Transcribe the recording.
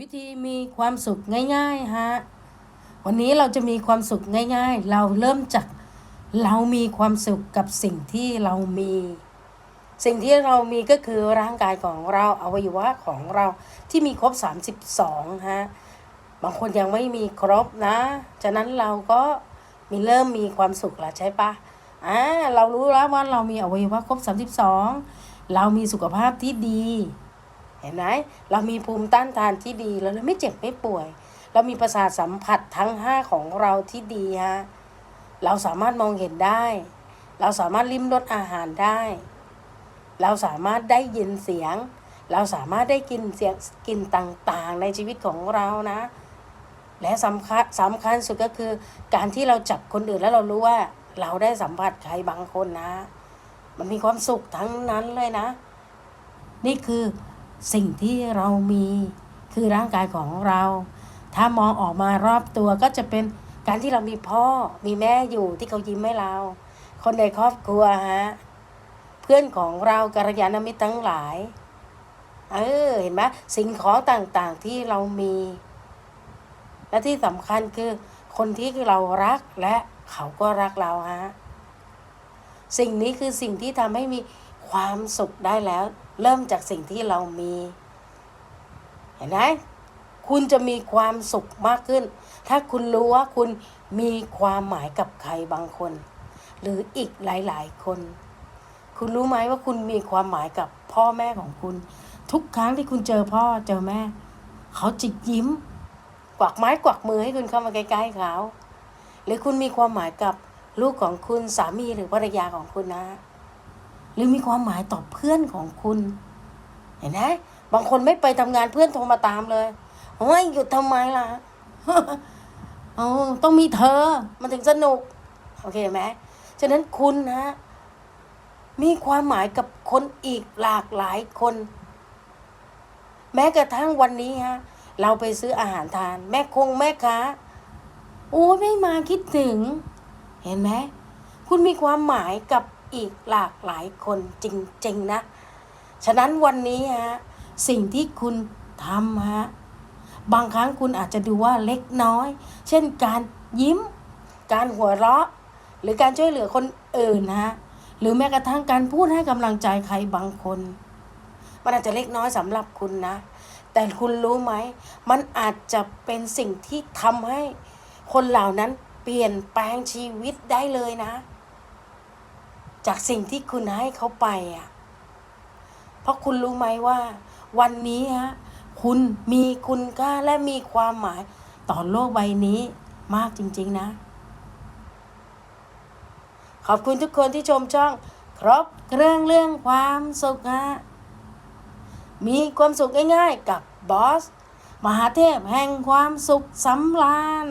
วิธีมีความสุขง่ายๆฮะวันนี้เราจะมีความสุขง่ายๆ เราเริ่มจากเรามีความสุขกับสิ่งที่เรามี สิ่งที่เรามีก็คือร่างกายของเราอวัยวะของเราที่มีครบ 32ฮะบางคนยังไม่มีครบนะฉะนั้นเราก็มีเริ่มมีความสุขแล้วใช่ปะอ่าเรารู้แล้วว่าเรามีอวัยวะครบ 32 เรามีสุขภาพที่ดี เห็นไหมเรามีภูมิต้านทานที่ดีเราเลยไม่เจ็บไม่ป่วย เรามีประสาทสัมผัสทั้งห้าของเราที่ดีฮะเราสามารถมองเห็นได้ เราสามารถลิ้มรสอาหารได้ เราสามารถได้ยินเสียง เราสามารถได้กินเสียงกินต่างๆ ในชีวิตของเรานะ และสำคัญสำคัญสุดก็คือ การที่เราจับคนอื่นแล้วเรารู้ว่า เราได้สัมผัสใครบางคนนะ มันมีความสุขทั้งนั้นเลยนะ นี่คือ สิ่งที่เรามีคือร่างกายของเรา ถ้ามองออกมารอบตัวก็จะเป็นการที่เรามีพ่อมีแม่อยู่ที่เขายิ้มให้เรา คนในครอบครัวฮะ เพื่อนของเรากัลยาณมิตรทั้งหลาย เออ เห็นไหมสิ่งของต่างๆที่เรามี และที่สำคัญคือคนที่เรารักและเขาก็รักเราฮะ สิ่งนี้คือสิ่งที่ทำให้มี ความสุขได้แล้ว เริ่มจากสิ่งที่เรามี เห็นไหมคุณจะมีความสุขมากขึ้น ถ้าคุณรู้ว่าคุณมีความหมายกับใครบางคน หรืออีกหลาย ๆ คน คุณรู้ไหมว่าคุณมีความหมายกับพ่อแม่ของคุณ ทุกครั้งที่คุณเจอพ่อเจอแม่ เขาจะยิ้ม กวักไม้กวักมือให้คุณเข้ามาใกล้ๆเขา หรือคุณมีความหมายกับลูกของคุณสามีหรือภรรยาของคุณนะ หรือมีความหมายต่อเพื่อนของคุณ เห็นไหมบางคนไม่ไปทำงานเพื่อนโทรมาตามเลยโอ้ยหยุดทำไมล่ะโอ้ต้องมีเธอ มันถึงสนุก โอเคไหมฉะนั้นคุณนะ มีความหมายกับคนอีกหลากหลายคน แม้กระทั่งวันนี้ฮะ เราไปซื้ออาหารทาน แม่คงแม่ค้าโอ้ไม่มาคิดถึง เห็นไหมคุณมีความหมายกับ อีกหลากหลายคนจริงๆนะ ฉะนั้นวันนี้ฮะสิ่งที่คุณทำฮะบางครั้งคุณอาจจะดูว่าเล็กน้อย เช่นการยิ้ม การหัวเราะ หรือการช่วยเหลือคนอื่นนะฮะหรือแม้กระทั่งการพูดให้กำลังใจใครบางคนมันอาจจะเล็กน้อยสำหรับคุณนะ แต่คุณรู้ไหม มันอาจจะเป็นสิ่งที่ทำให้คนเหล่านั้นเปลี่ยนแปลงชีวิตได้เลยนะ จากสิ่งที่คุณให้เขาไปอะ เพราะคุณรู้ไหมว่า วันนี้ฮะคุณมีคุณค่าและมีความหมายต่อโลกใบนี้มากจริง ๆนะ ขอบคุณทุกคนที่ชมช่อง ครบเครื่องเรื่องความสุขฮะมีความสุขง่ายๆกับบอส มหาเทพแห่งความสุขสำราญ